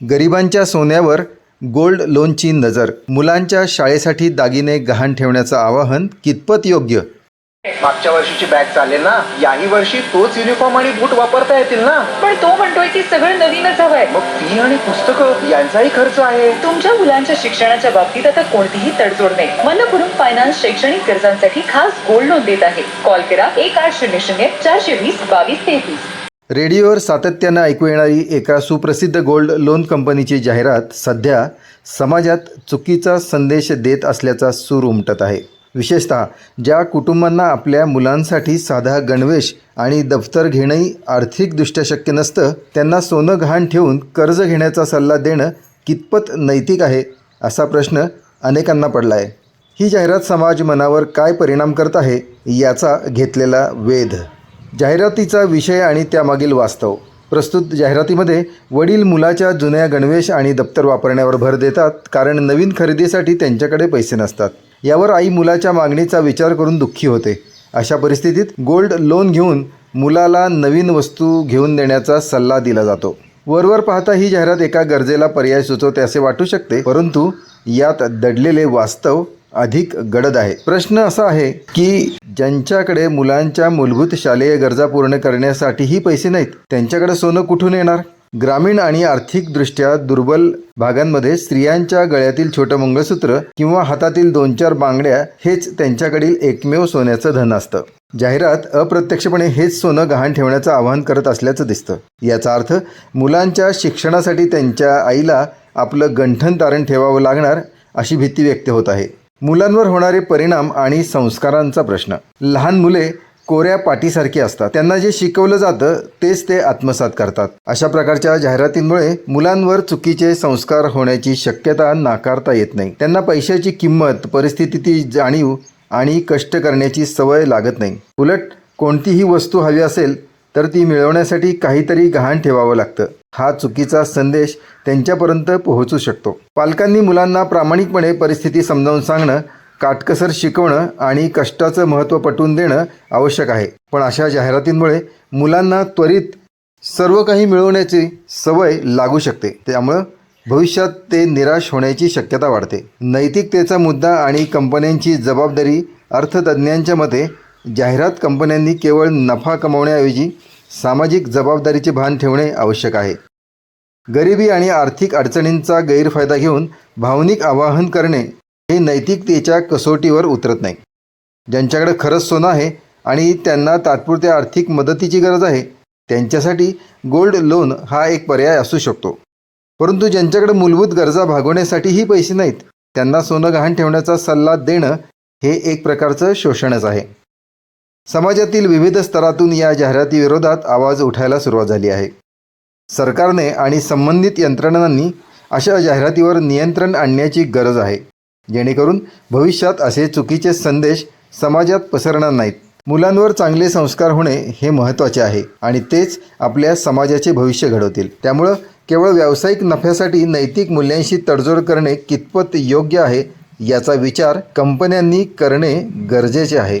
गरिबांच्या सोन्यावर गोल्ड लोनची नजर मुलांच्या शाळेसाठी दागिने गहाण ठेवण्याचं आवाहन कितपत योग्य? मागच्या वर्षीची बॅग चालेल ना? याही वर्षी तोच युनिफॉर्म आणि बूट वापरता येतील ना? पण तो म्हणतोय की सगळं नवीनच हवंय. मग फी आणि पुस्तकं यांचाही खर्च आहे. तुमच्या मुलांच्या शिक्षणाच्या बाबतीत आता कोणतीही तडजोड नाही. मनपूर्वक फायनान्स शैक्षणिक गरजांसाठी खास गोल्ड लोन देत आहे. कॉल करा एक आठ शून्य शून्य चारशे वीस बावीस तेहतीस. रेडिओवर सातत्यानं ऐकू येणारी एका सुप्रसिद्ध गोल्ड लोन कंपनीची जाहिरात सध्या समाजात चुकीचा संदेश देत असल्याचा सूर उमटत आहे. विशेषतः ज्या कुटुंबांना आपल्या मुलांसाठी साधा गणवेश आणि दफ्तर घेणंही आर्थिकदृष्ट्या शक्य नसतं त्यांना सोनं घाण ठेवून कर्ज घेण्याचा सल्ला देणं कितपत नैतिक आहे असा प्रश्न अनेकांना पडला आहे ही जाहिरात समाज मनावर काय परिणाम करत आहे याचा घेतलेला वेध. जाहिरातीचा विषय आणि त्यामागील वास्तव. प्रस्तुत जाहिरातीमध्ये वडील मुलाच्या जुन्या गणवेश आणि दप्तर वापरण्यावर भर देतात कारण नवीन खरेदीसाठी त्यांच्याकडे पैसे नसतात. यावर आई मुलाच्या मागणीचा विचार करून दुःखी होते. अशा परिस्थितीत गोल्ड लोन घेऊन मुलाला नवीन वस्तू घेऊन देण्याचा सल्ला दिला जातो. वरवर पाहता ही जाहिरात एका गरजेला पर्याय सुचवते असे वाटू शकते परंतु यात दडलेले वास्तव अधिक गडद आहे. प्रश्न असा आहे की ज्यांच्याकडे मुलांच्या मूलभूत शालेय गरजा पूर्ण करण्यासाठीही पैसे नाहीत त्यांच्याकडे सोनं कुठून येणार? ग्रामीण आणि आर्थिकदृष्ट्या दुर्बल भागांमध्ये स्त्रियांच्या गळ्यातील छोटं मंगळसूत्र किंवा हातातील दोन चार बांगड्या हेच त्यांच्याकडील एकमेव सोन्याचं धन असतं. जाहिरात अप्रत्यक्षपणे हेच सोनं गहाण ठेवण्याचं आवाहन करत असल्याचं दिसतं. याचा अर्थ मुलांच्या शिक्षणासाठी त्यांच्या आईला आपलं गंठन तारण ठेवावं लागणार अशी भीती व्यक्त होत आहे. मुलांवर होणारे परिणाम आणि संस्कारांचा प्रश्न. लहान मुले कोऱ्या पाटीसारखी असतात. त्यांना जे शिकवलं जातं तेच ते आत्मसात करतात. अशा प्रकारच्या जाहिरातींमुळे मुलांवर चुकीचे संस्कार होण्याची शक्यता नाकारता येत नाही. त्यांना पैशाची किंमत परिस्थितीची जाणीव आणि कष्ट करण्याची सवय लागत नाही. उलट कोणतीही वस्तू हवी असेल तर ती मिळवण्यासाठी काहीतरी गहाण ठेवावं लागतं. हा चुकीचा संदेश त्यांच्यापर्यंत पोहोचू शकतो. पालकांनी मुलांना प्रामाणिकपणे परिस्थिती समजावून सांगणं काटकसर शिकवणं आणि कष्टाचं महत्त्व पटवून देणं आवश्यक आहे. पण अशा जाहिरातींमुळे मुलांना त्वरित सर्व काही मिळवण्याची सवय लागू शकते. त्यामुळं भविष्यात ते निराश होण्याची शक्यता वाढते. नैतिकतेचा मुद्दा आणि कंपन्यांची जबाबदारी अर्थतज्ज्ञांच्या मते जाहिरात कंपन्यांनी केवळ नफा कमवण्याऐवजी सामाजिक जबाबदारीचे भान ठेवणे आवश्यक आहे. गरिबी आणि आर्थिक अडचणींचा गैरफायदा घेऊन भावनिक आवाहन करणे हे नैतिकतेच्या कसोटीवर उतरत नाही. ज्यांच्याकडे खरंच सोनं आहे आणि त्यांना तात्पुरत्या आर्थिक मदतीची गरज आहे त्यांच्यासाठी गोल्ड लोन हा एक पर्याय असू शकतो. परंतु ज्यांच्याकडे मूलभूत गरजा भागवण्यासाठीही पैसे नाहीत त्यांना सोनं गहाण ठेवण्याचा सल्ला देणं हे एक प्रकारचं शोषणच आहे. समाजातील विविध स्तरातून या जाहिरातीविरोधात आवाज उठायला सुरुवात झाली आहे. सरकारने आणि संबंधित यंत्रणांनी अशा जाहिरातीवर नियंत्रण आणण्याची गरज आहे. जेणेकरून भविष्यात असे चुकीचे संदेश समाजात पसरणार नाहीत. मुलांवर चांगले संस्कार होणे हे महत्त्वाचे आहे आणि तेच आपल्या समाजाचे भविष्य घडवतील. त्यामुळं केवळ व्यावसायिक नफ्यासाठी नैतिक मूल्यांशी तडजोड करणे कितपत योग्य आहे याचा विचार कंपन्यांनी करणे गरजेचे आहे.